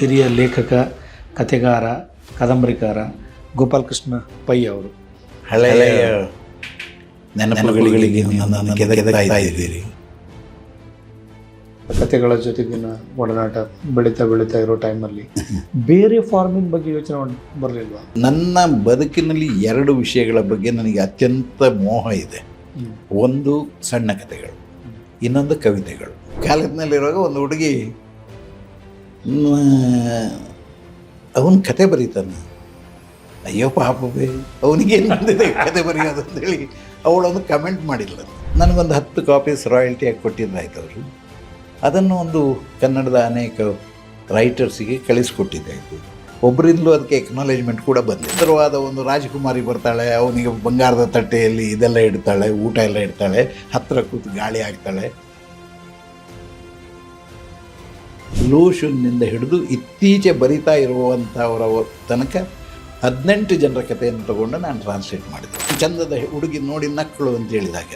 ಹಿರಿಯ ಲೇಖಕ ಕಥೆಗಾರ ಕಾದಂಬರಿಕಾರ ಗೋಪಾಲಕೃಷ್ಣ ಪೈ ಅವರು. ಹಳೆಯ ನೆನಪುಗಳಿಗೆ ನನ್ನನ್ನು ಕೆದಕ್ತಾ ಇದ್ದೀರಿ. ಕಥೆಗಳ ಜೊತೆಗಿನ ಒಡನಾಟ ಬೆಳೀತಾ ಬೆಳೀತಾ ಇರೋ ಟೈಮಲ್ಲಿ ಬೇರೆ ಫಾರ್ಮಿನ ಬಗ್ಗೆ ಯೋಚನೆ ಬರಲಿಲ್ವಾ ಬರ್ಲಿಲ್ವಾ? ನನ್ನ ಬದುಕಿನಲ್ಲಿ ಎರಡು ವಿಷಯಗಳ ಬಗ್ಗೆ ನನಗೆ ಅತ್ಯಂತ ಮೋಹ ಇದೆ. ಒಂದು ಸಣ್ಣ ಕಥೆಗಳು ಇನ್ನೊಂದು ಕವಿತೆಗಳು. ಕಾಲೇಜ್ನಲ್ಲಿರುವಾಗ ಒಂದು ಹುಡುಗಿ ಅವನು ಕತೆ ಬರೀತಾನೆ. ಅಯ್ಯೋ ಪಾಪವೇ ಅವನಿಗೇನು ಬಂದಿದೆ ಕತೆ ಬರೆಯೋದು ಅಂತೇಳಿ ಅವಳೊಂದು ಕಮೆಂಟ್ ಮಾಡಿಲ್ಲ. ನನಗೊಂದು ಹತ್ತು ಕಾಪೀಸ್ ರಾಯಲ್ಟಿಯಾಗಿ ಕೊಟ್ಟಿದ್ದಾಯ್ತು ಅವರು. ಅದನ್ನು ಒಂದು ಕನ್ನಡದ ಅನೇಕ ರೈಟರ್ಸಿಗೆ ಕಳಿಸ್ಕೊಟ್ಟಿದ್ದಾಯಿತು ಒಬ್ಬರಿಂದಲೂ ಅದಕ್ಕೆ ಎಕ್ನಾಲೇಜ್ಮೆಂಟ್ ಕೂಡ ಬಂದಿದೆ ಸುಂದರವಾದ ಒಂದು ರಾಜಕುಮಾರಿ ಬರ್ತಾಳೆ, ಅವನಿಗೆ ಬಂಗಾರದ ತಟ್ಟೆಯಲ್ಲಿ ಇದೆಲ್ಲ ಇಡ್ತಾಳೆ, ಊಟ ಎಲ್ಲ ಇಡ್ತಾಳೆ ಹತ್ತಿರ ಕೂತು ಗಾಳಿ ಆಗ್ತಾಳೆ ಲೂಷನ್ನಿಂದ ಹಿಡಿದು ಇತ್ತೀಚೆ ಬರಿತಾ ಇರುವಂಥವರ ತನಕ ಹದಿನೆಂಟು ಜನರ ಕಥೆಯನ್ನು ತಗೊಂಡು ನಾನು ಟ್ರಾನ್ಸ್ಲೇಟ್ ಮಾಡಿದೆ. ಚಂದದ ಹುಡುಗಿ ನೋಡಿ ನಕ್ಕಳು ಅಂತ ಹೇಳಿದಾಗ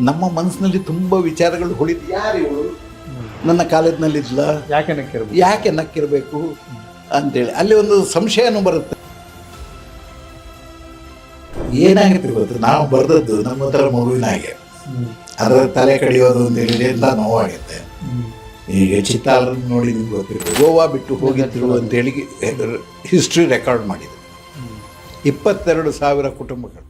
ನಮ್ಮ ಮನಸ್ಸಿನಲ್ಲಿ ತುಂಬ ವಿಚಾರಗಳು ಹೊಳಿತು. ಯಾರು ಇವಳು? ನನ್ನ ಕಾಲೇಜ್ನಲ್ಲಿದ್ಲ? ಯಾಕೆ ನಕ್ಕಿರಬೇಕು? ಯಾಕೆ ನಕ್ಕಿರಬೇಕು? ಅಂತೇಳಿ. ಅಲ್ಲಿ ಒಂದು ಸಂಶಯನೂ ಬರುತ್ತೆ. ಏನಾಗುತ್ತೆ ಗೊತ್ತು? ನಾವು ಬರೆದದ್ದು ನಮ್ಮ ಥರ ಮಗುವಿನ ಹಾಗೆ. ಅದರ ತಲೆ ಕಡಿಯೋದು ಅಂತೇಳಿ ಎಲ್ಲ ನೋವಾಗುತ್ತೆ. ಈಗ ಚಿತ್ತಾಲನ್ನು ನೋಡಿ ನಿಮ್ಗೆ ಗೊತ್ತಿರ್ಬೋದು. ಗೋವಾ ಬಿಟ್ಟು ಹೋಗಿದ್ರು ಅಂತೇಳಿ ಹಿಸ್ಟ್ರಿ ರೆಕಾರ್ಡ್ ಮಾಡಿದೆ ಇಪ್ಪತ್ತೆರಡು ಸಾವಿರ ಕುಟುಂಬಗಳು.